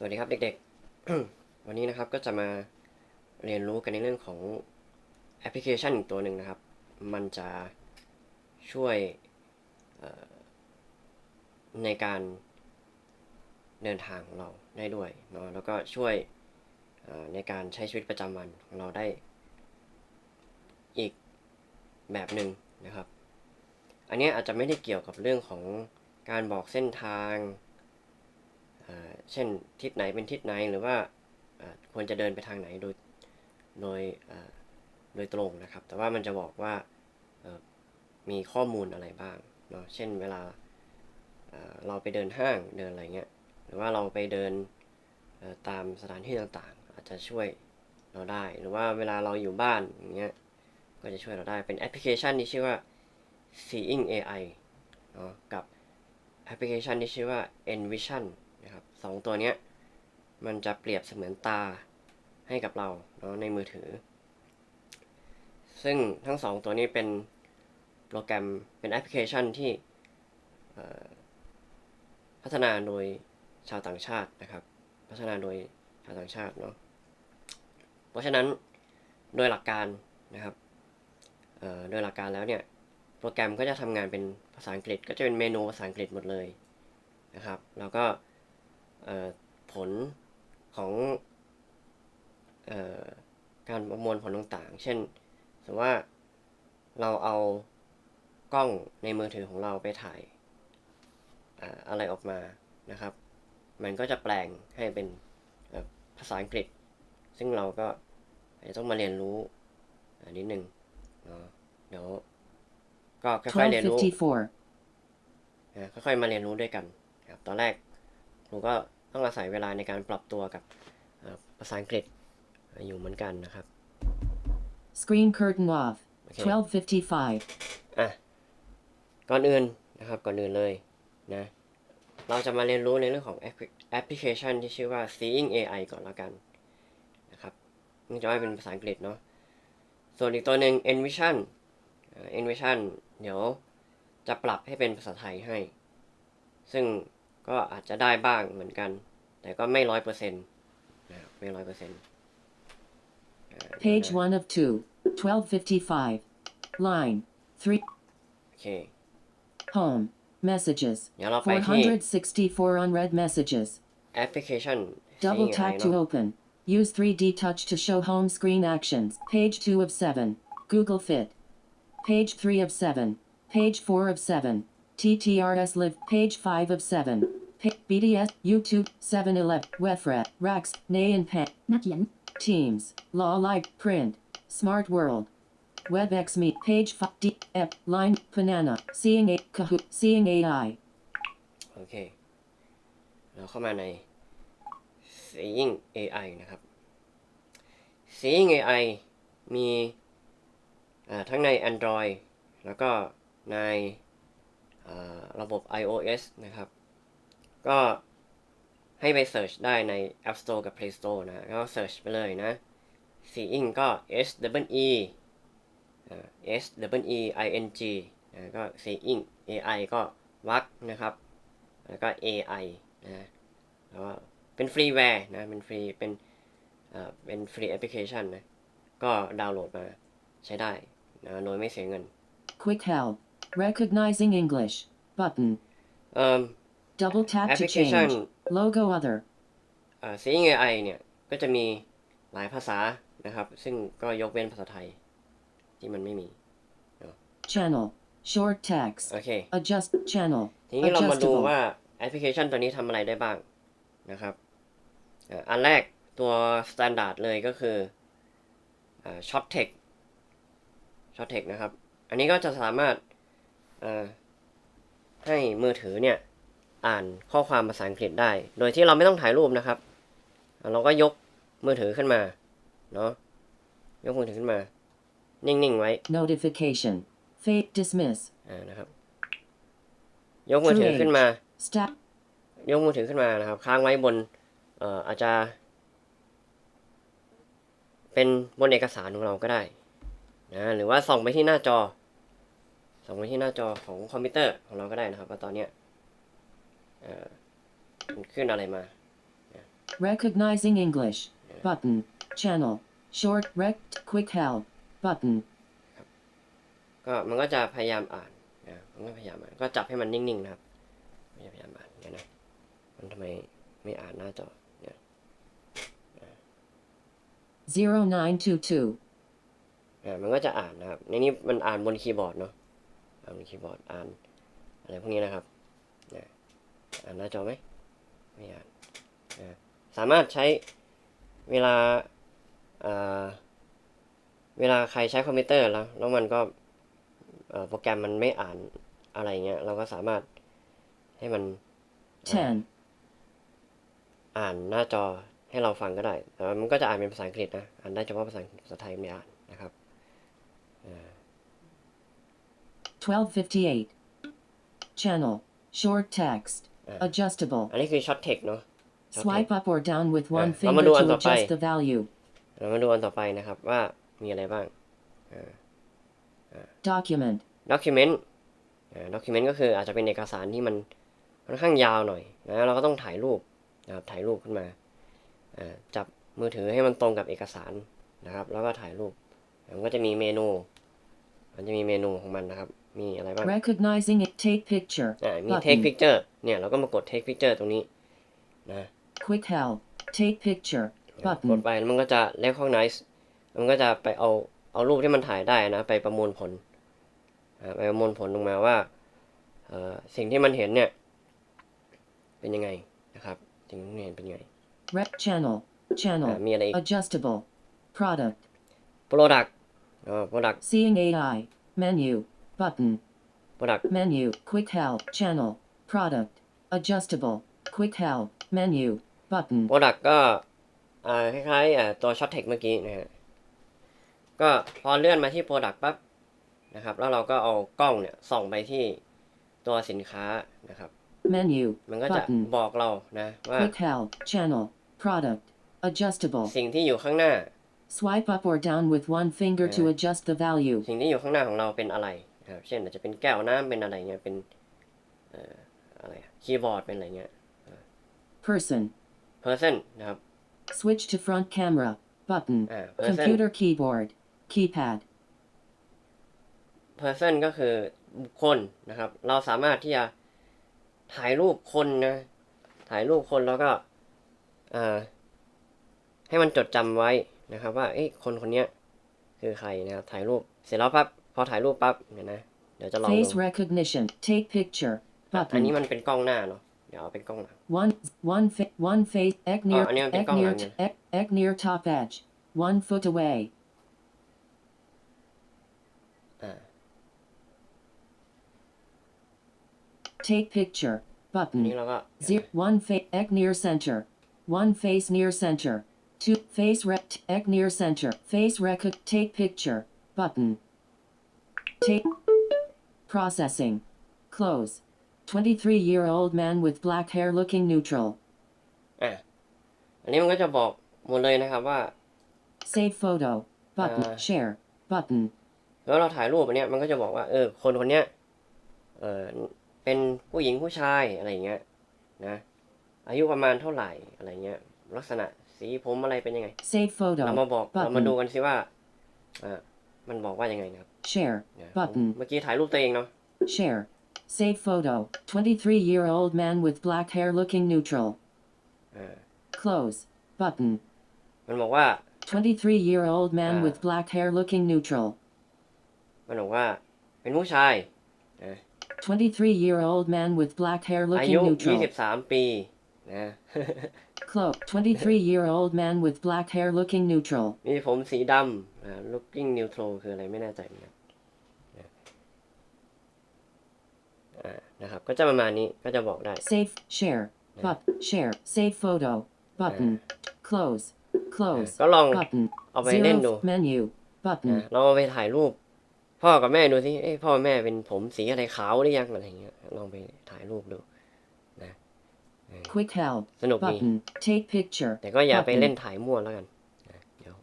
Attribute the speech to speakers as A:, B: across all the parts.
A: สวัสดีครับเด็กๆ วันนี้นะครับก็จะมาเรียนรู้กันในเรื่องของแอปพลิเคชันอีกตัวหนึ่งนะครับ มันจะช่วยในการเดินทางของเราได้ด้วยเนาะแล้วก็ช่วยในการใช้ชีวิตประจำวันของเราได้อีกแบบหนึ่งนะครับ อันนี้อาจจะไม่ได้เกี่ยวกับเรื่องของการบอกเส้นทาง เช่นทิศไหนเป็นทิศไหนหรือว่าควรจะเดินไปทางไหนโดยโดยโดยตรงนะครับ แต่ว่ามันจะบอกว่ามีข้อมูลอะไรบ้างเนาะเช่นเวลาเราไปเดินห้างเดินอะไรเงี้ยหรือว่าเราไปเดินตามสถานที่ต่างๆ อาจจะช่วยเราได้ หรือว่าเวลาเราอยู่บ้านอย่างเงี้ยก็จะช่วยเราได้เป็นแอปพลิเคชันที่ชื่อว่า Seeing AI เนาะกับแอปพลิเคชันที่ชื่อว่า Envision สองตัวเนี้ยมันจะเปรียบเสมือนตาให้กับเราเนาะในมือถือ ซึ่งทั้งสองตัวนี้เป็นโปรแกรมเป็นแอปพลิเคชันที่พัฒนาโดยชาวต่างชาตินะครับ พัฒนาโดยชาวต่างชาติเนาะเพราะฉะนั้นโดยหลักการนะครับโดยหลักการแล้วเนี่ยโปรแกรมก็จะทำงานเป็นภาษาอังกฤษก็จะเป็นเมนูภาษาอังกฤษหมดเลยนะครับ แล้วก็ ผลของเอ่อการประมวลผลต่างๆ เช่น สมมติว่าเราเอากล้องในมือถือของเราไปถ่ายอ่าอะไรออกมานะครับ มันก็จะแปลงให้เป็นเอ่อภาษาอังกฤษ ซึ่งเราก็อาจจะต้องมาเรียนรู้อ่านิดนึงเนาะเดี๋ยวก็ค่อยๆเรียนรู้
B: 1254.
A: นะค่อยๆมาเรียนรู้ด้วยกันครับตอนแรก ครูก็ต้องอาศัยเวลาในการปรับตัวกับเอ่อภาษาอังกฤษอยู่เหมือนกันนะครับ
B: Screen curtain off.
A: Okay.
B: 1255.
A: อะก่อนอื่นนะครับก่อนอื่นเลยนะเราจะมาเรียนรู้ในเรื่องของแอปพลิแอปพลิเคชันที่ชื่อว่า Seeing AI ก่อนแล้วกันนะครับนี่จะให้เป็นภาษาอังกฤษเนาะส่วนอีกตัวหนึ่ง Envision เอ่อ Envision เดี๋ยวจะปรับให้เป็นภาษาไทยให้ ซึ่ง ก็อาจจะได้บ้างเหมือนกัน แต่ก็ไม่ร้อยเปอร์เซ็นต์นะครับไม่ร้อยเปอร์เซ็นต์
B: Page 1 of 2. 1255. Line 3.
A: โอเค
B: Home. Messages.
A: เดี๋ยวเราไปที่
B: 464 unread messages.
A: แอปพลิเคชัน
B: Double
A: Seeing
B: tap
A: AI
B: to
A: เนอะ
B: open. Use 3D touch to show home screen actions. Page 2 of 7. Google Fit. Page 3 of 7. Page 4 of 7. TTRS Live. Page 5 of 7. Pa- BDS. YouTube. 711. Wefret. Rax. Nay and Pen.
C: นักเขียน
B: Teams. Law Live. Print. Smart World. WebEx Meet. Page 5. D. F. Line. Banana. Seeing A. Kahoot. Seeing AI.
A: โอเค เราเข้ามาใน Seeing AI นะครับ Seeing AI มีอ่าทั้งใน Android แล้วก็ในอ่า ระบบ iOS นะครับ ก็ให้ไป search ได้ใน App Store กับ Play Store นะ ก็ search ไปเลยนะ Seeing ก็ S W E S W E I N G นะก็ Seeing AI ก็วักนะครับ แล้วก็ AI นะแล้วก็เป็นฟรีแวร์นะ เป็นฟรี เป็นเอ่อเป็นฟรีแอปพลิเคชันนะ ก็ดาวน์โหลดมาใช้ได้นะโดยไม่เสียเงิน
B: Quick Help. Recognizing English. Button.
A: เอ่อ
B: Double tap to
A: Application.
B: change. Logo Other.
A: เอ่อ Seeing AI เนี่ยก็จะมีหลายภาษานะครับ ซึ่งก็ยกเว้นภาษาไทย ที่มันไม่มี
B: Channel. Short text.
A: โอเค
B: Adjust channel.
A: ทีนี้เรามาดู
B: Adjustable.
A: ว่าแอปพลิเคชันตัวนี้ทำอะไรได้บ้างนะครับอ่าอันแรกตัว standard เลยก็คืออ่า short text short text นะครับ อันนี้ก็จะสามารถอ่า ให้มือถือเนี่ยอ่านข้อความภาษาอังกฤษได้ โดยที่เราไม่ต้องถ่ายรูปนะครับอ่าเราก็ยกมือถือขึ้นมาเนาะยกมือถือขึ้นมา นิ่งๆไว้
B: Notification. Fate dismiss.
A: อ่านะครับ ยกมือถือขึ้นมา
B: Step.
A: ยกมือถือขึ้นมานะครับ ค้างไว้บนเอ่ออาจจะ เป็นบนเอกสารของเราก็ได้นะหรือว่าส่องไปที่หน้าจอ ส่องไปที่หน้าจอของคอมพิวเตอร์ของเราก็ได้นะครับว่าตอนเนี้ยเอ่อมันขึ้นอะไรมา
B: Recognizing English. Button. Channel. Short. Rect. Quick help. Button.
A: ก็มันก็จะพยายามอ่านนะมันก็พยายามอ่านก็จับให้มันนิ่งๆนะครับไม่พยายามอ่านเนี่ยนะมันทำไมไม่อ่านหน้าจอเนี่ย
B: 0922.
A: อ่ามันก็จะอ่านนะครับในนี้มันอ่านบนคีย์บอร์ดเนาะ อ่านบนคีย์บอร์ดอ่านอะไรพวกนี้นะครับเนี่ยอ่านหน้าจอไหมไม่อ่านนะสามารถใช้เวลาอ่าเวลาใครใช้คอมพิวเตอร์แล้ว แล้วมันก็เอ่อโปรแกรมมันไม่อ่านอะไรเงี้ย เราก็สามารถให้มัน
B: 10.
A: อ่านหน้าจอให้เราฟังก็ได้ แต่ว่ามันก็จะอ่านเป็นภาษาอังกฤษนะ อ่านได้เฉพาะภาษาภาษาไทยไม่อ่านนะครับ
B: 1258. Channel. Short text.
A: Uh.
B: Adjustable.
A: อันนี้คือช็อตเทคเนาะ Short
B: Swipe up or down with one
A: Yeah, Mama
B: finger
A: do
B: to
A: ang tapay.
B: adjust the value.
A: เรามาดูอันต่อไปนะครับว่ามีอะไรบ้าง
B: Document.
A: document อ่า document ก็คืออาจจะเป็นเอกสารที่มันค่อนข้างยาวหน่อยนะเราก็ต้องถ่ายรูปนะครับถ่ายรูปขึ้นมาอ่าจับมือถือให้มันตรงกับเอกสารนะครับ แล้วก็ถ่ายรูปมันก็จะมีเมนู มันจะมีเมนูของมันนะครับ มีอะไรบ้าง
B: Recognizing it. Take picture.
A: อ่ามี
B: Button.
A: take picture เนี่ยเราก็มากด take picture ตรงนี้นะ
B: Quick help. Take picture.
A: กด
B: Button.
A: ไปแล้วมันก็จะ recognize มันก็จะไปเอาเอารูปที่มันถ่ายได้นะ ไปประมวลผลอ่าไปประมวลผลลงมาว่าเอ่อสิ่งที่มันเห็นเนี่ย เป็นยังไงนะครับสิ่งที่มันเห็นเป็นยังไง
B: Rep channel.
A: อ่า
B: Channel.
A: มีอะไรอีก
B: Adjustable. Product.
A: product อ่า product
B: Seeing AI. Menu. Button.
A: product
B: Menu. Quick help. Channel. Product. Adjustable. Quick help. Menu. Button.
A: product ก็อ่าคล้ายๆอ่าตัว short text เมื่อกี้นะฮะ ก็พอเลื่อนมาที่ product ปั๊บนะครับ แล้วเราก็เอากล้องเนี่ยส่องไปที่ตัวสินค้านะครับ
B: Menu.
A: มันก็จะ
B: Button.
A: บอกเรานะว่า
B: Quick help. Channel. Product. Adjustable.
A: สิ่งที่อยู่ข้างหน้า
B: Swipe up or down with one finger to
A: Yeah.
B: adjust the value.
A: สิ่งที่อยู่ข้างหน้าของเราเป็นอะไร นะครับ เช่นอาจจะเป็นแก้วน้ำเป็นอะไรเงี้ย เป็นเอ่ออะไรอะคีย์บอร์ดเป็นอะไรเงี้ย
B: Person.
A: person นะครับ
B: Switch to front camera. Button.
A: อ่า person
B: Computer keyboard. Keypad.
A: person ก็คือบุคคลนะครับ เราสามารถที่จะถ่ายรูปคนนะ ถ่ายรูปคนแล้วก็เอ่อให้มันจดจำไว้นะครับ ว่าเอ้ยคนคนเนี้ยคือใครนะครับ ถ่ายรูปเสร็จแล้วปั๊บพ อถ่ายรูปปั๊บเนี่ยนะ เดี๋ยวจะลองดู
B: Face recognition. Take picture.
A: อันนี้
B: Button.
A: มันเป็นกล้องหน้าเนาะ เดี๋ยวเอาเป็นกล้องหลัง
B: One one fa- one face ek near
A: ano yung
B: ek
A: tingkong
B: near
A: lang
B: t- ek, ek near top edge. One foot away.
A: อ่า
B: Take picture.
A: อันนี้
B: Button.
A: เราก็
B: Zero, one face ek near center. One face near center. Two face rec ek near center. Face record take picture. Button. Take processing. Close. 23 year old man with black hair looking neutral.
A: อะอันนี้มันก็จะบอกหมดเลยนะครับว่า
B: Save photo. Button.
A: Uh.
B: Share. Button.
A: แล้วเราถ่ายรูปอันเนี้ยมันก็จะบอกว่า เออ คนคนเนี้ย เออเป็นผู้หญิงผู้ชายอะไรอย่างเงี้ย นะ อายุประมาณเท่าไหร่อะไรเงี้ย ลักษณะสีผมอะไรเป็นยังไง
B: Save photo.
A: เรามาบอก เรามาดู
B: Button.
A: กันสิว่า อ่า มันบอกว่ายังไงนะครับ
B: Share.
A: เนี่ยผม
B: Button.
A: เมื่อกี้ถ่ายรูปตัวเองเนาะ
B: Share. Save photo. 23 year old man with black hair looking neutral.
A: อ่า
B: Close. Button.
A: มันบอกว่า
B: 23 year old man
A: Ah.
B: with black hair looking neutral.
A: มันบอกว่า เป็นผู้ชาย
B: 23 year old man with black hair
A: อา
B: looking
A: ยุ
B: neutral.
A: 23 ปีนะ
B: Close. 23 year old man with black hair looking neutral.
A: มีผมสีดำอ่า looking neutral คืออะไรไม่แน่ใจเหมือนกันนะ นะครับ ก็จะประมาณนี้ก็จะบอกได้
B: Save. Share. But. Share. Save photo. Button. Close.
A: อ่า
B: Close.
A: ก็ลอง
B: Button.
A: เอาไปเล่นดู
B: Zero. Menu.
A: นะ
B: Button.
A: ลองเอาไปถ่ายรูป พ่อกับแม่ดูสิเอ้ยพ่อแม่เป็นผมสีอะไรขาวหรือยังอะไรเงี้ยลองไปถ่ายรูปดู
B: Quick help.
A: สนุกดี
B: Button. Take picture.
A: แต่ก็อย่าไป
B: Button.
A: เล่นถ่ายมั่วแล้วกันนะเดี๋ยว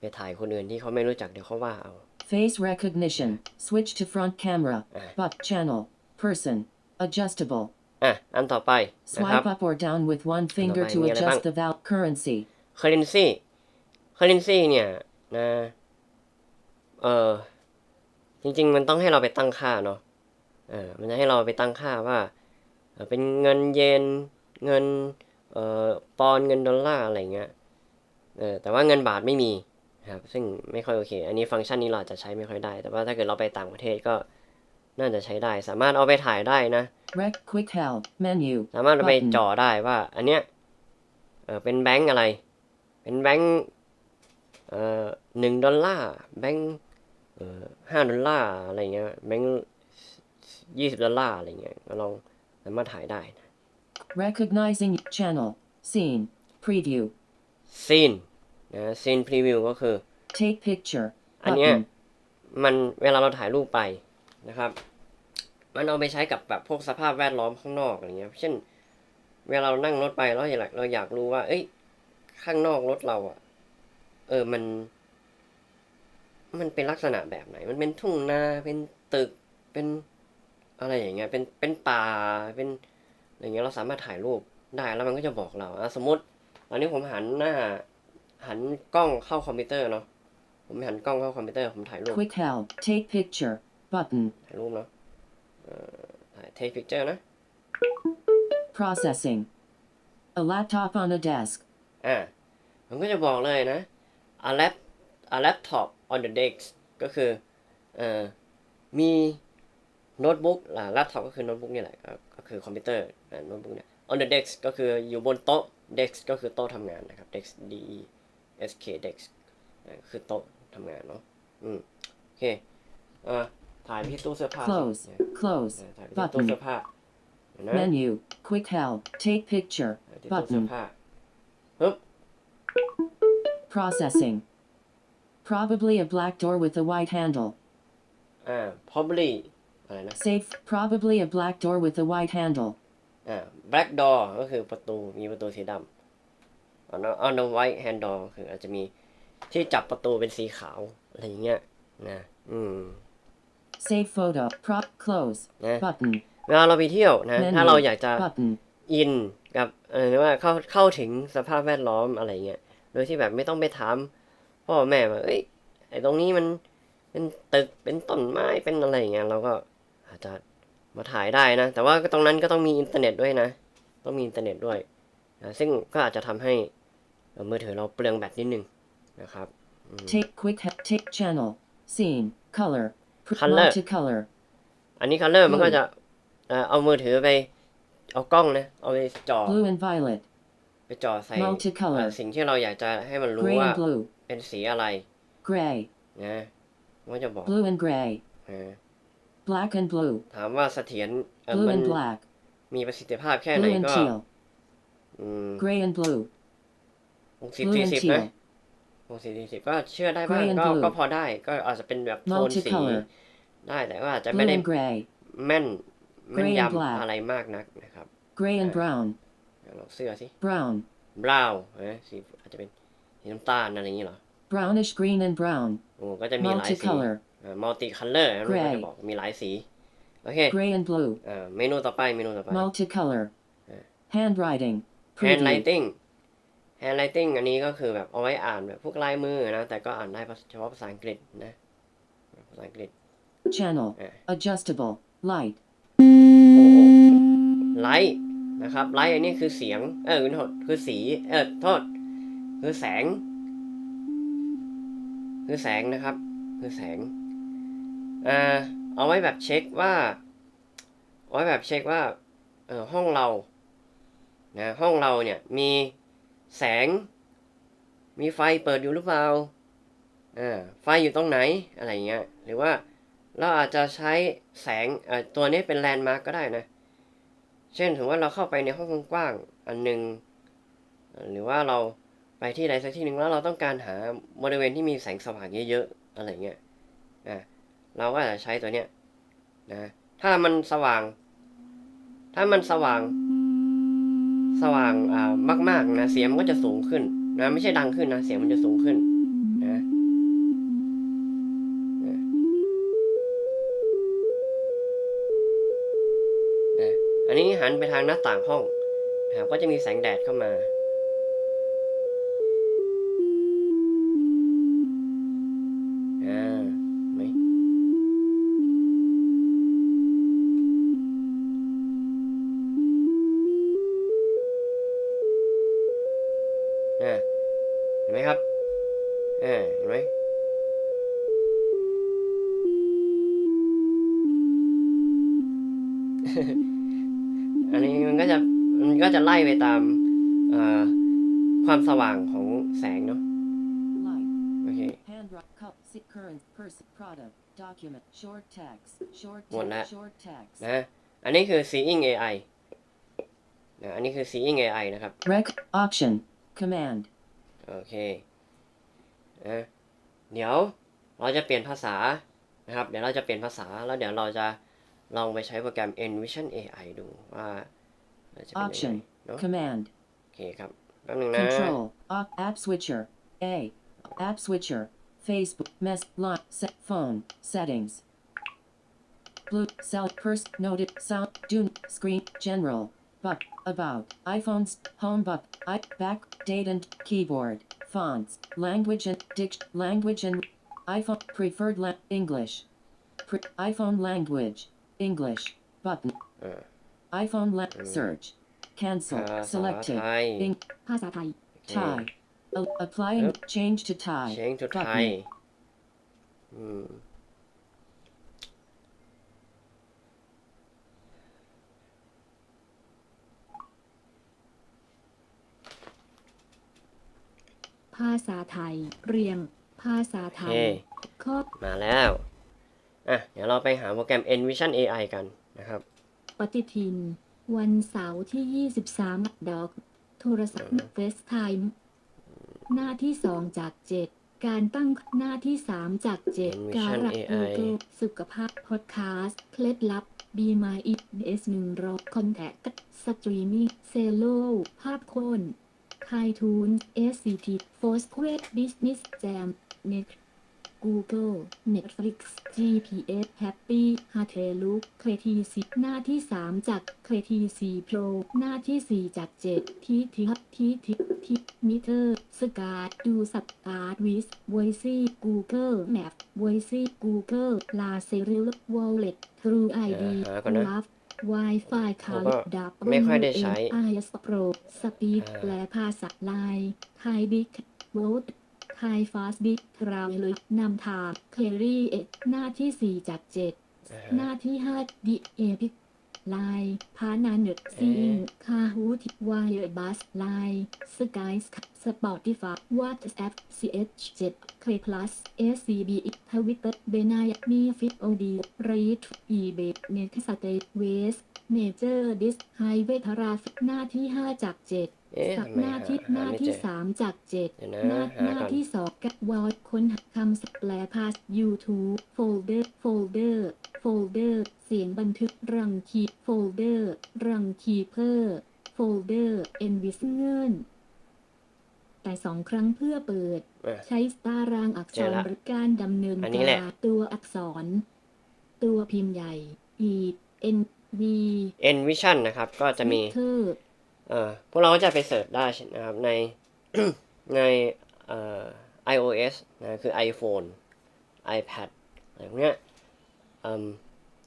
A: ไปถ่ายคนอื่นที่เขาไม่รู้จักเดี๋ยวเขาว่าเอา
B: Face recognition. Switch to front camera.
A: Ah.
B: But channel. Person. Adjustable.
A: อะ อันต่อไปนะครับ
B: Swipe up or down with one finger to
A: Ano ba, hindi
B: adjust
A: alam.
B: the val currency.
A: currency currency เนี่ยนะเออจริง ๆ มันต้องให้เราไปตั้งค่าเนาะเออมันจะให้เราไปตั้งค่าว่าเอ่อเป็นเงินเยนเงินเอ่อปอนด์เงินดอลลาร์อะไรเงี้ยเออแต่ว่าเงินบาทไม่มีนะครับซึ่งไม่ค่อยโอเค อันนี้ฟังก์ชันนี้เราอาจจะใช้ไม่ค่อยได้ แต่ว่าถ้าเกิดเราไปต่างประเทศก็ น่าจะใช้ได้ สามารถเอาไปถ่ายได้นะ
B: Rec quick help menu.
A: สามารถเอาไป
B: Button.
A: จ่อได้ว่า อันเนี้ยเออเป็นแบงก์อะไร เป็นแบงก์เอ่อหนึ่งดอลลาร์แบงก์เอ่อห้าดอลลาร์อะไรเงี้ยแบงก์ยี่สิบดอลลาร์อะไรเงี้ยก็ลองสามารถถ่ายได้นะ
B: Recognizing channel. Scene. Preview.
A: ซีนนะซีนพรีวิวก็คือ
B: Take picture.
A: อันเนี้ย
B: Button.
A: มันเวลาเราถ่ายรูปไปนะครับ มันเอาไปใช้กับแบบพวกสภาพแวดล้อมข้างนอกอะไรเงี้ย เช่น เวลาเรานั่งรถไปเราอยากเราอยากรู้ว่า เอ้ย ข้างนอกรถเราอะเออมัน มันเป็นลักษณะแบบไหน มันเป็นทุ่งนาเป็นตึกเป็นอะไรอย่างเงี้ย เป็นเป็นป่าเป็นอะไรเงี้ยเราสามารถถ่ายรูปได้แล้วมันก็จะบอกเราอะสมมติตอนนี้ผมหันหน้า หันกล้องเข้าคอมพิวเตอร์เนาะผมหันกล้องเข้าคอมพิวเตอร์ผมถ่ายรูป
B: Quick help. Take picture. Button.
A: ถ่ายรูปเนาะเอ่อถ่าย take picture นะ
B: Processing. A laptop on a desk.
A: อ่ามันก็จะบอกเลยนะ a lap a laptop on the desk ก็คือเอ่อมีโน้ตบุ๊กอ่า laptop ก็คือโน้ตบุ๊กนี่แหละ ก็ก็คือคอมพิวเตอร์อ่าโน้ตบุ๊กเนี่ย on the desk ก็คืออยู่บนโต๊ะ desk ก็คือโต๊ะทำงานนะครับ desk d e s k desk อ่าคือโต๊ะทำงานเนาะ อืม โอเค อ่า ถ่ายไปที่ตู้เสื้อผ้าสิ
B: Close.
A: เนี่ย
B: Close.
A: อ่าถ่ายไปที่ตู้
B: Button.
A: เสื้อผ้าเห็นไหม
B: Menu. Quick help. Take picture.
A: ถ่ายที่ตู้เสื้อ
B: Button.
A: ผ้าปึ๊บ
B: Processing. Probably a black door with a white handle.
A: อ่า probably อะไรนะ
B: Safe. Probably a black door with a white handle.
A: อ่า black door ก็คือประตูมีประตูสีดำ on the on the white hand door คืออาจจะมีที่จับประตูเป็นสีขาว อะไรอย่างเงี้ยนะ อืม
B: Save photo. Prop. Close.
A: นะ
B: Button.
A: เวลาเราไปเที่ยวนะ
B: Menu.
A: ถ้าเราอยากจะ
B: Button.
A: อินกับเออว่าเข้าเข้าถึงสภาพแวดล้อมอะไรเงี้ยโดยที่แบบไม่ต้องไปถามพ่อแม่ว่าเอ้ยไอ้ตรงนี้มันเป็นตึกเป็นต้นไม้เป็นอะไรอย่างเงี้ยเราก็อาจจะมาถ่ายได้นะ แต่ว่าก็ตรงนั้นก็ต้องมีอินเทอร์เน็ตด้วยนะ ต้องมีอินเทอร์เน็ตด้วยนะซึ่งก็อาจจะทำให้เอ่อมือถือเราเปลืองแบตนิดนึงนะครับ
B: Take quick. he- Take channel. Scene. Color. Pr-
A: Color.
B: Multicolor.
A: อันนี้คัลเลอร์มันก็
B: Blue
A: จะเอ่อเอามือถือไป เอากล้องนะ เอาไปจ่อ
B: Blue and violet.
A: ไปจ่อใส่
B: Multicolor
A: เอ่อสิ่งที่เราอยากจะให้มันรู้
B: Gray
A: ว่า
B: and blue.
A: เป็นสีอะไร
B: Gray.
A: นะมันก็จะบอก
B: Blue and gray.
A: เออ
B: Black and blue.
A: ถามว่าเสถียรเอ่อ
B: Blue
A: มัน
B: and black.
A: มีประสิทธิภาพแค่ไหน
B: Blue and
A: ก็
B: teal.
A: อืม
B: Gray and blue.
A: หกสิบ
B: Blue
A: สี่
B: and
A: สิบนะ
B: teal.
A: หกสิบสี่สิบก็เชื่อได้บ้าง
B: Gray and
A: ก็
B: blue
A: ก็พอได้ก็อาจจะเป็นแบบโทนสี
B: Multicolor.
A: ได้แต่ว่าอาจจะ
B: Blue
A: ไม่ได้
B: and gray.
A: แม่นแม่น
B: Gray and
A: ยำ
B: black
A: อะไรมากนักนะครับ
B: Gray and
A: Uh,
B: brown.
A: เดี๋ยวเราเสื้อสิ
B: Brown.
A: บราวน์สีอาจจะเป็นสีน้ำตาลอะไรอย่างนี้เหรอ
B: Brownish green and brown.
A: โอ้ก็จะมีหลายสี
B: Multicolor.
A: มัลติคัลเลอร์มันก็
B: Gray
A: จะบอกมีหลายสี โอเค
B: Gray and blue.
A: อ่าเมนูต่อไปเมนูต่อไป
B: Multicolor.
A: Uh,
B: Handwriting. Preview.
A: handwriting handwriting อันนี้ก็คือแบบเอาไว้อ่านแบบพวกลายมือนะ แต่ก็อ่านได้เฉพาะภาษาอังกฤษนะ ภาษาอังกฤษ
B: Channel.
A: Uh.
B: Adjustable. Light.
A: โอ้โหไลท์นะครับไลท์อันนี้คือเสียง เออโทษคือสีเออโทษ คือแสง คือแสงนะครับ คือแสงอ่าเอาไว้แบบเช็คว่าเอาไว้แบบเช็คว่าเออห้องเรานะห้องเราเนี่ยมี แสง มีไฟเปิดอยู่หรือเปล่าอ่าไฟอยู่ตรงไหนอะไรเงี้ย หรือว่าเราอาจจะใช้แสงอ่อตัวนี้เป็นแลนด์มาร์กก็ได้นะ เช่นถือว่าเราเข้าไปในห้องกว้างอันหนึ่งหรือว่าเราไปที่ใดสักที่หนึ่งแล้วเราต้องการหาบริเวณที่มีแสงสว่างเยอะๆอะไรเงี้ยอะเราก็อาจจะใช้ตัวเนี้ยนะถ้ามันสว่าง ถ้ามันสว่าง สว่างอ่ามากๆนะเสียงมันก็จะสูงขึ้นนะไม่ใช่ดังขึ้นนะเสียงมันจะสูงขึ้นนะนะอันนี้หันไปทางหน้าต่างห้องนะครับก็จะมีแสงแดดเข้ามา ไล่ไปตามเอ่อความสว่างของแสงเนาะ
B: Light.
A: โอเค
B: Hand rock cup. Sit current person product. Document. Short text. Short
A: หมดแล้ว
B: text. Short text.
A: นะอันนี้คือ seeing AI นะอันนี้คือ seeing AI นะครับ
B: Rec. Option. Command.
A: โอเคนะเดี๋ยวเราจะเปลี่ยนภาษานะครับ เดี๋ยวเราจะเปลี่ยนภาษาแล้วเดี๋ยวเราจะลองไปใช้โปรแกรม Envision AI ดูว่าจะเป็นยังไง
B: Option.
A: เนาะ
B: Command.
A: โอเคครับแป๊บนึงนะ
B: Control. Op, app switcher. A. App switcher. Facebook. Mess. Line. Set. Phone. Settings. Blue. Cell. First. Noted. Sound. Do. Screen. General. But. About. iPhones. Home. But. I. Back. Date and keyboard. Fonts. Language and dict. Language and iPhone. Preferred la- English. Pre- iPhone language. English. Button.
A: เออ
B: iPhone la- search. Cancel.
A: ภาษา
B: Selected.
A: ไทย
B: Eng-
C: ภาษาไทย
B: Thai. A- apply and
A: Yep.
B: change to Thai.
A: เชงจุด
B: Button.
A: ไทยอืม
C: ภาษาไทย เรียง ภาษา
A: โอ
C: ไท
A: เค
C: ยข้อ
A: มาแล้ว อะ เดี๋ยวเราไปหาโปรแกรม Envision AI กันนะครับ
C: ปฏิทิน วันเสาร์ที่ 23 ดอก โทรศัพท์เฟซไทม์หน้าที่ 2 จาก 7 การตั้งหน้าที่ 3 จาก7
A: Envision
C: การัก
A: AI
C: Google สุขภาพพอดแคสต์เคล็ดลับ Be My It S 1 0 0 Contact สตรีมมิ่งเซโลภาพโคนไททูน SCT f o r s q u a r e Business Jam Net Google Netflix GPS Happy h a t e l o o k c r e t i c หน้าที่ 3 จาก c r e t i c Pro หน้าที่ 4 จาก 7 ที่ทิที่ทิที่มิเตอร์สกาดดูสับอาร์ตวิสบอยซี่ Google Map อยซี่ Google ลา
A: เซริลวอลเล็ต True ID
C: ลับ Wi-Fi คา
A: ร์
C: ดับ
A: ไม่ค่อยได้ใช้
C: IS Pro ส
A: ปีด
C: แปลภาษาไลน์ไทยดิกโวลต์ ไทยฟาสบิ๊กเราเลยนำทางเคอรี่เอ็ดหน้าที่ 4 จาก7
A: อ่า
C: หน้าที่5ดิเอพิกไลน์พานาเนตซีอิงคาฮูทิวายบัสไลน์สกายสปอติฟาวัตแอป CH7 เคลพลัส SCB ทวิตเตอร์เบนายมีฟิตโอดีรีทอีเบเนทสเตทเวสเมเจอร์ดิสไฮเวทราฟิกหน้าที่ 5 จาก 7
A: เอ๊ะ
C: สัก
A: ทำไม
C: หน้า
A: หา
C: ที่ห
A: หา
C: น้า
A: ไม่
C: ที่
A: เจอ
C: สามจากเจ็ด
A: เดี๋ยวนะ
C: หน้า
A: หา
C: หน้า
A: ก่อน
C: ที่สองกับวอลค้นหาคำแปลภาษ YouTube โฟลเดอร์โฟลเดอร์โฟลเดอร์เสียงบันทึกรังคีโฟลเดอร์รังคีเพอร์โฟลเดอร์เอ็นวิสเงินแต่สองครั้งเพื่อเปิด
A: อะ
C: ใช้ตารางอัก
A: เจ
C: ษ
A: อ
C: ร
A: ละ
C: หรือการดำเนิน
A: อันนี้
C: กา
A: แหละ
C: รตัวอักษร ตัวพิมพ์ใหญ่ E N V
A: Envision นะครับ ก็จะมี
C: เทอร์
A: เอ่อ พวกเราก็จะไปเสิร์ชได้นะครับในในเอ่อ iOS นะคือ iPhone iPad อะไรพวกเนี้ย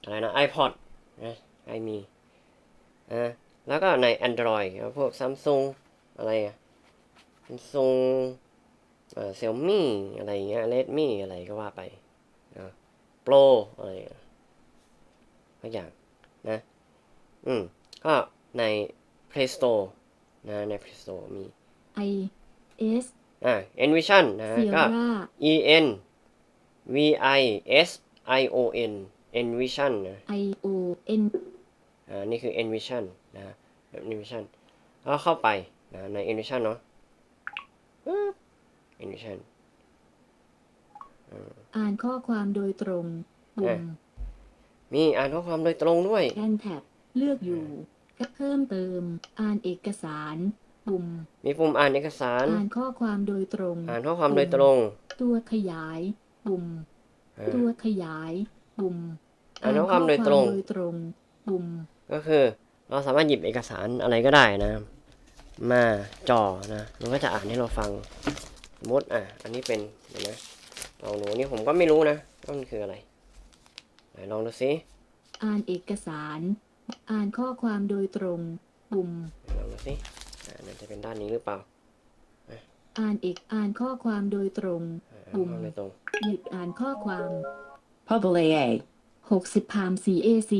A: อะไรนะ iPod นะไอมีนะแล้วก็ใน Android พวก Samsung อะไรอะ Samsung เอ่อ Xiaomi อะไรเงี้ย Redmi อะไรก็ว่าไปนะ Pro อะไรทุกอย่างนะ อืม ก็ใน Play Store นะใน Play Store มี
C: I S
A: อ่า Envision นะ
C: เซีย
A: ก็
C: ร่า
A: E N V I S I O N Envision นะ
C: I O N
A: อ่านี่คือ Envision นะ Envision แล้วเข้าไปนะใน Envision เนาะปึ๊บ Envision
C: อ่านข้อความโดยตรงปุ่ม
A: มีอ่านข้อความโดยตรงด้วย
C: แอนแท็บเลือกอยู่กับ เพิ่มเติม อ่านเอกสาร ปุ่ม
A: มีปุ่มอ่านเอกสาร
C: อ่านข้อความโดยตรง
A: อ่านข้อความโดยตรง
C: ตัวขยาย ปุ่ม
A: อ่า
C: ตัวขยาย ปุ่ม
A: อ่านข้อความโดยตรง
C: โดยตรงปุ่ม
A: ก็คือเเราสามารถหยิบเอกสารอะไรก็ได้นะ มาจ่อนะ มันก็จะอ่านให้เราฟัง สมมติอะ อันนี้เป็นเห็นไหมลองดูนี่ผมก็ไม่รู้นะว่ามันคืออะไรไหนลองดูซิ
C: อ่านเอกสาร อ่านข้อความโดยตรง ปุ่ม
A: ลองดูซิอ่ามันจะเป็นด้านนี้หรือเปล่า
C: อ่านเอกอ่านข้อความโดยตรง
A: อ่า
C: ปุ่ม
A: เข้าไปตรง
C: หยุดอ่านข้อความ
B: Pubble AA.
C: 60พาม CAC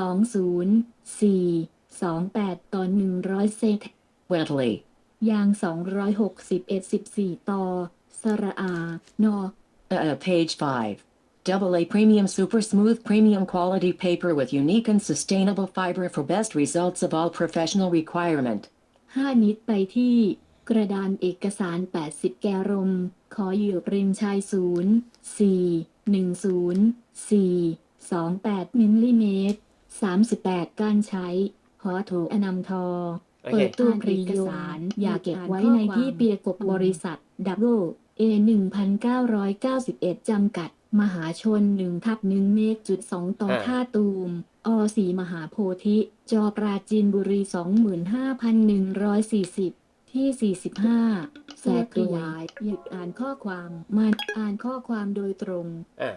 C: 20 4 28 ต่อ 100 เซต
B: Wentley.
C: ยาง 261 14 ต่อ สระอา นอ
B: Uh, uh, page 5. Double A premium super smooth premium quality paper with unique and sustainable fiber for best results of all professional requirement.
C: 5 นิดไปที่ กระดานเอกสาร 80 แกรม ขอเหยื่อปริมชาย 0 4 1 0 4 2 8 มิลลิเมตร 38 การใช้หอโถอนำทอ
A: โอเค
C: เปิดตู้พรีโยนอย่าเก็บไว้ในที่เปียกบบริษัท W A 1991จำกัด มหาชน1ทับ1เมตรจุด2ต่อ
A: อ่า
C: ท่าตูมอสีมหาโพธิ จอปราจีนบุรี 25,140 ที่ 45 แสกขยาย หยุดอ่านข้อความมันอ่านข้อความโดยตรง
A: อะ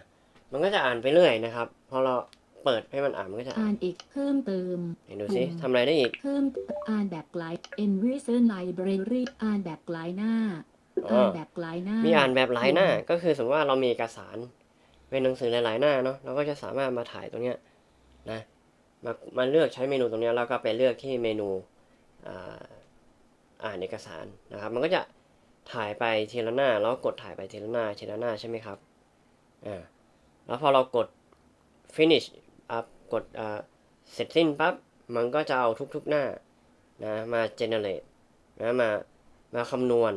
A: มันก็จะอ่านไปเรื่อยนะครับ พอเราเปิดให้มันอ่านมันก็จะอ่า
C: อ่านนอีกเพิ่มเติม
A: ไหนดูซิทำอะไรได้อีก
C: เพิ่มอ่านแบบไกล Envision Library อ่านแบบไกลหน้า
A: อ๋อ
C: อ่านแบบไกลหน้า
A: มี
C: มี
A: อ่านแบบหลายหน้า ก็คือสมมติว่าเรามีเอกสาร เป็นหนังสือหลาย ๆ หน้าเนาะเราก็จะสามารถมาถ่ายตรงเนี้ยนะมามาเลือกใช้เมนูตรงเนี้ยแล้วก็ไปเลือกที่เมนูอ่าอ่านเอกสารนะครับ มันก็จะถ่ายไปทีละหน้า แล้วกดถ่ายไปทีละหน้าทีละหน้าใช่ไหมครับอ่าแล้วพอเรากด finish อ่ากดอ่าเสร็จสิ้นปั๊บมันก็จะเอาทุกๆหน้านะมา generate นะมามาคำนวณ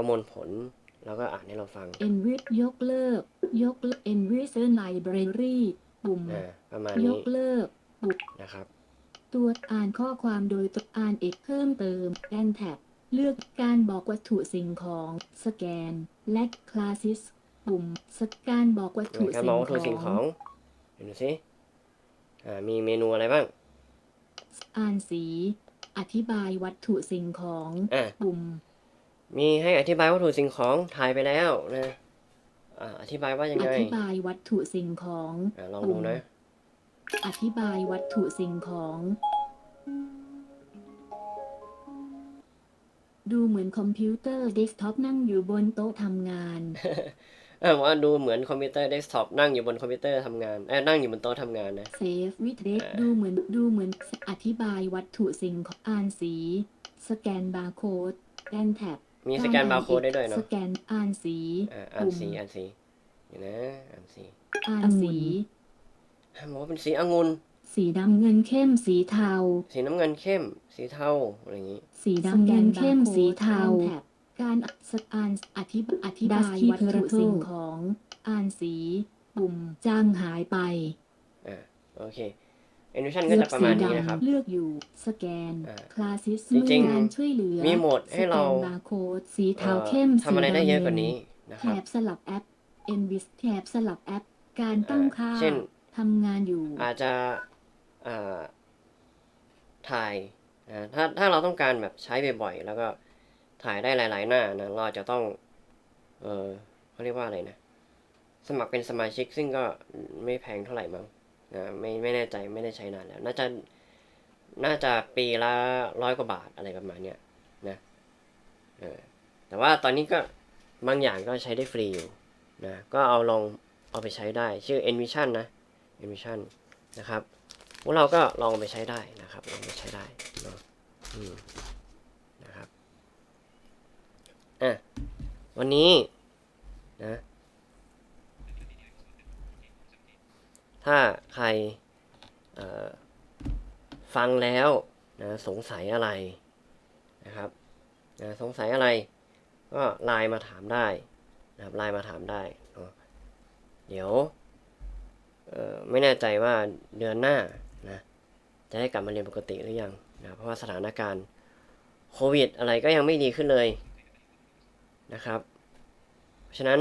A: ประมวลผล แล้วก็อ่านให้เราฟัง
C: Envis ยกเลิก ยกเลิก Envision Library ปุ่ม
A: อ่าประมาณ
C: ย
A: นี้
C: กเลิก ปุ่ม
A: นะครับ
C: ตัวอ่านข้อความโดยตัวอ่านเอกเพิ่มเติมแอนแท็บเลือกการบอกวัตถุสิ่งของ สแกน และคลาสซิสปุ่มสการบอกวัตถุ
A: การ
C: สิ่
A: มอง
C: ง
A: วัต
C: ข
A: ถุ
C: อ
A: สิ่งของ
C: ง
A: ดูสิอ่ามีเมนูอะไรบ้าง
C: อ่านสี อธิบายวัตถุสิ่งของ
A: อ่า
C: ปุ่ม
A: มีให้อธิบายวัตถุสิ่งของถ่ายไปแล้วนะอ่าอธิบายว่ายัง
C: อ
A: ไง
C: ธิบายวัตถุสิ่งของ
A: อ่าลอง
C: ปุ่
A: ดู
C: ม
A: นะ
C: อธิบายวัตถุสิ่งของ ดูเหมือนคอมพิวเตอร์เดสก์ท็อปนั่งอยู่บนโต๊ะทำงาน
A: อ่าว่าดูเหมือนคอมพิวเตอร์เดสก์ท็อปนั่งอยู่บนคอมพิวเตอร์ทำงานเอ้ยนั่งอยู่บนโต๊ะทำงานนะ
C: เซฟวิดเด
A: อ่า
C: ดูเหมือนดูเหมือนอธิบายวัตถุสิ่งของอ่านสี สแกนบาร์โค้ดแอนแท็บ
A: มีสแกนบาร์โค้ดได้ด้วยเนาะ
C: สแกนอ่านสี
A: อ่าอ่านสีอ่านสีเดี๋ยวนะอ่านสี
C: อ่านสี
A: อ่าบอกว่าเป็นสีองุ่น
C: สีดำเงินเข้มสีเทา
A: สีน้ำเงินเข้ม สีเทาอะไรอย่างนี้
C: สีดำเงินเข้มสีเทา การสอ่านอธิบอธิบายวัตถุสิ่งของ อ่านสี ปุ่มจางหายไป
A: อ่าโอเค Animation ก็จะประมาณนี้นะครับ
C: เลือกอยู่สแกน
A: อ่า
C: คลาสซิส
A: จริงๆ
C: การช่วยเหลือ
A: มีโหมดให้เรา
C: สแกนบาร์โค้ดสีเทาเข้ม
A: เอ่อทำอะไรได้เยอะกว่านี้
C: สีดำเงิ
A: นะ
C: แถ
A: ครับ
C: บสลับแอป Envis แถบสลับแอป การตั้งค่า
A: เช่น
C: ทำงานอยู่
A: อาจจะอ่าถ่ายนะถ้าถ้าเราต้องการแบบใช้บ่อยๆแล้วก็ถ่ายได้หลาย ๆ หน้านะเราอาจจะต้อง เออเขาเรียกว่าอะไรนะ สมัครเป็นสมาชิกซึ่งก็ไม่แพงเท่าไหร่มั้ง นะไม่ไม่แน่ใจไม่ได้ใช้นานแล้ว น่าจะน่าจะปีละร้อยกว่าบาทอะไรประมาณเนี้ยนะเออแต่ว่าตอนนี้ก็บางอย่างก็ใช้ได้ฟรีอยู่นะก็เอาลองเอาไปใช้ได้ ชื่อ Envision นะ Envision นะครับพวกเราก็ลองไปใช้ได้นะครับลองไปใช้ได้เนาะอืมนะครับอะวันนี้นะ ถ้าใค รฟังแล้วนะสงสัยอะไรนะครับนะสงสัยอะไร ก็ไลน์มาถามได้นะครับไลน์มาถามได้เนะเดี๋ยวไม่แน่ใจว่าเดือนหน้านะจะได้กลับมาเรียนปกติหรือยังนะเพราะว่าสถานการณ์โควิดอะไรก็ยังไม่ดีขึ้นเลยนะครับ เพราะฉะนั้น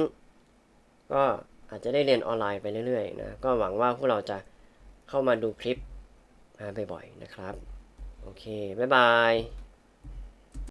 A: ก็ อาจจะได้เรียนออนไลน์ไปเรื่อยๆนะก็หวังว่าพวกเราจะเข้ามาดูคลิปมาบ่อยๆนะครับ โอเค บ๊ายบาย